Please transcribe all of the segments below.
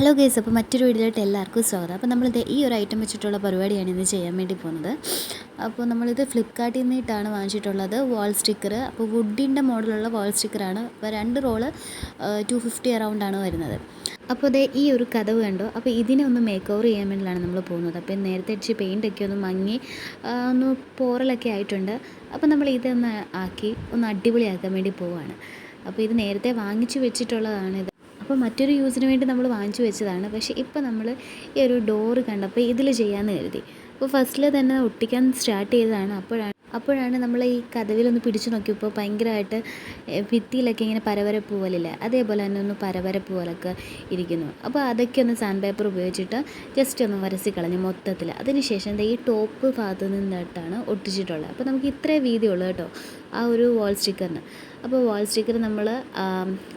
Hello guys അപ്പോൾ മറ്റൊരു വീഡിയോയിലോട്ട് എല്ലാവർക്കും സ്വാഗതം. അപ്പോൾ നമ്മളിത് ഈ ഒരു ഐറ്റം വെച്ചിട്ടുള്ള പരിപാടിയാണ് ഇന്ന് ചെയ്യാൻ വേണ്ടി പോകുന്നത്. അപ്പോൾ നമ്മളിത് ഫ്ലിപ്കാർട്ടിൽ നിന്നിട്ടാണ് വാങ്ങിച്ചിട്ടുള്ളത് വാൾ സ്റ്റിക്കർ അപ്പോൾ വുഡിന്റെ മോഡലുള്ള വാൾ സ്റ്റിക്കറാണ് അപ്പോൾ രണ്ട് റോൾ ടു ഫിഫ്റ്റി ആണ് വരുന്നത്. അപ്പോൾ അതേ ഈ ഒരു കഥവ് കണ്ടോ? അപ്പോൾ ഇതിനെ ഒന്ന് മേക്ക് ഓവർ ചെയ്യാൻ വേണ്ടിയിട്ടാണ് നമ്മൾ പോകുന്നത്. അപ്പോൾ നേരത്തെ അടിച്ച് പെയിന്റൊക്കെ ഒന്ന് മങ്ങി ഒന്ന് പോറലൊക്കെ ആയിട്ടുണ്ട്. അപ്പോൾ നമ്മൾ ഇതൊന്ന് ആക്കി ഒന്ന് അടിപൊളിയാക്കാൻ വേണ്ടി പോവുകയാണ് അപ്പോൾ ഇത് നേരത്തെ വാങ്ങിച്ചു വെച്ചിട്ടുള്ളതാണ് ഇത്. അപ്പോൾ മറ്റൊരു യൂസിന് വേണ്ടി നമ്മൾ വാങ്ങിച്ചു വെച്ചതാണ്. പക്ഷേ ഇപ്പോൾ നമ്മൾ ഈ ഒരു ഡോറ് കണ്ടപ്പോൾ ഇതിൽ ചെയ്യാമെന്ന് കരുതി. അപ്പോൾ ഫസ്റ്റിൽ തന്നെ ഒട്ടിക്കാൻ സ്റ്റാർട്ട് ചെയ്തതാണ്. അപ്പോഴാണ് അപ്പോഴാണ് നമ്മൾ ഈ കഥവിലൊന്ന് പിടിച്ചു നോക്കിയപ്പോൾ ഭയങ്കരമായിട്ട് ഭിത്തിയിലൊക്കെ ഇങ്ങനെ പരവരപ്പ് പോലില്ല. അതേപോലെ തന്നെ ഒന്ന് പരവരപ്പ് പോലൊക്കെ ഇരിക്കുന്നു. അപ്പോൾ അതൊക്കെ ഒന്ന് സാൻഡ് പേപ്പർ ഉപയോഗിച്ചിട്ട് ജസ്റ്റ് ഒന്ന് വരಸಿ കളഞ്ഞു മൊത്തത്തിൽ. അതിനുശേഷം ഈ ടോപ്പ് ഭാഗത്ത് നിന്നിട്ടാണ് ഒട്ടിച്ചിട്ടുള്ളത്. അപ്പോൾ നമുക്ക് ഇത്രേ വീതിയുള്ളൂ കേട്ടോ. ആ ഒരു വാൾ സ്റ്റിക്കറിന് അപ്പോൾ വാൾ സ്റ്റിക്കർ നമ്മൾ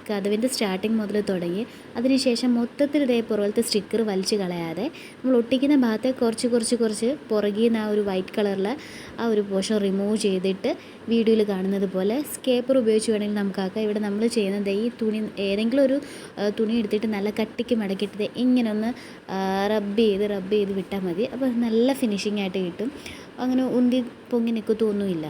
കഥവിന്റെ സ്റ്റാർട്ടിങ് മുതൽ തുടങ്ങി അതിനുശേഷം മൊത്തത്തിൽ ഇതേ പുറകിലത്തെ സ്റ്റിക്കർ വലിച്ചു കളയാതെ നമ്മൾ ഒട്ടിക്കുന്ന ഭാഗത്തെ കുറച്ച് കുറച്ച് കുറച്ച് പുറകിൽ നിന്ന് ആ ഒരു വൈറ്റ് കളറിൽ ആ ഒരു പോഷൻ റിമൂവ് ചെയ്തിട്ട് വീഡിയോയിൽ കാണുന്നത് പോലെ സ്കേപ്പർ ഉപയോഗിച്ച് വേണമെങ്കിൽ നമുക്കാക്കാം ഇവിടെ നമ്മൾ ചെയ്യുന്നത് ഈ തുണി ഏതെങ്കിലും ഒരു തുണി എടുത്തിട്ട് നല്ല കട്ടിക്ക് മടക്കിയിട്ട് ഇങ്ങനെ ഒന്ന് റബ്ബ് ചെയ്ത് റബ്ബ് ചെയ്ത് വിട്ടാൽ മതി. അപ്പോൾ നല്ല ഫിനിഷിംഗ് ആയിട്ട് കിട്ടും. അങ്ങനെ ഉന്തി പൊങ്ങി നിൽക്കത്തൊന്നുമില്ല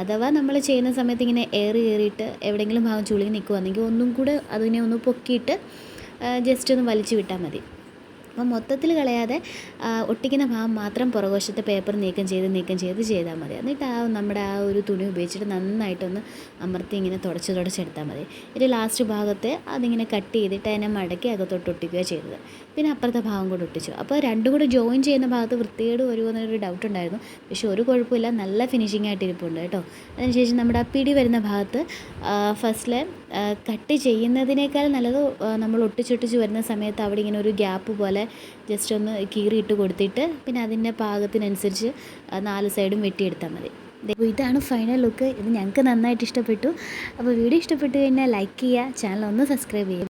അഥവാ നമ്മൾ ചെയ്യുന്ന സമയത്ത് ഇങ്ങനെ ഏറി കയറിയിട്ട് എവിടെയെങ്കിലും ഭാഗം ചുളി നിൽക്കുവാണെങ്കിൽ ഒന്നും കൂടെ അതിനെ ഒന്ന് പൊക്കിയിട്ട് ജസ്റ്റ് ഒന്ന് വലിച്ചു വിട്ടാൽ മതി. അപ്പം മൊത്തത്തിൽ കളയാതെ ഒട്ടിക്കുന്ന ഭാഗം മാത്രം പുറകുവശത്തെ പേപ്പർ നീക്കം ചെയ്ത് നീക്കം ചെയ്ത് ചെയ്താൽ മതി. എന്നിട്ട് ആ നമ്മുടെ ആ ഒരു തുണി ഉപയോഗിച്ചിട്ട് നന്നായിട്ടൊന്ന് അമർത്തി ഇങ്ങനെ തുടച്ച് തുടച്ചെടുത്താൽ മതി. ഒരു ലാസ്റ്റ് ഭാഗത്തെ അതിങ്ങനെ കട്ട് ചെയ്തിട്ട് അതിനെ മടക്കി അകത്തോട്ട് ഒട്ടിക്കുകയോ ചെയ്തത്. പിന്നെ അപ്പുറത്തെ ഭാഗം കൂടെ ഒട്ടിച്ചു. അപ്പോൾ രണ്ടും കൂടെ ജോയിൻ ചെയ്യുന്ന ഭാഗത്ത് വൃത്തികേട് വരുമോ എന്നൊരു ഡൗട്ട് ഉണ്ടായിരുന്നു. പക്ഷേ ഒരു കുഴപ്പമില്ല. നല്ല ഫിനിഷിംഗ് ആയിട്ട് ഇരിപ്പുണ്ട് കേട്ടോ. അതിനുശേഷം നമ്മുടെ ആ പിടി വരുന്ന ഭാഗത്ത് ഫസ്റ്റിലെ കട്ട് ചെയ്യുന്നതിനേക്കാൾ നല്ലത് നമ്മൾ ഒട്ടിച്ചൊട്ടിച്ച് വരുന്ന സമയത്ത് അവിടെ ഇങ്ങനെ ഒരു ഗ്യാപ്പ് പോലെ ജസ്റ്റ് ഒന്ന് കീറിയിട്ട് കൊടുത്തിട്ട് പിന്നെ അതിന്റെ പാകത്തിനനുസരിച്ച് നാല് സൈഡും വെട്ടിയെടുത്താൽ മതി. അപ്പോൾ ഇതാണ് ഫൈനൽ ലുക്ക് ഇത് ഞങ്ങൾക്ക് നന്നായിട്ട് ഇഷ്ടപ്പെട്ടു. അപ്പോൾ വീഡിയോ ഇഷ്ടപ്പെട്ടു കഴിഞ്ഞാൽ ലൈക്ക് ചെയ്യുക ചാനൽ ഒന്ന് സബ്സ്ക്രൈബ് ചെയ്യുക.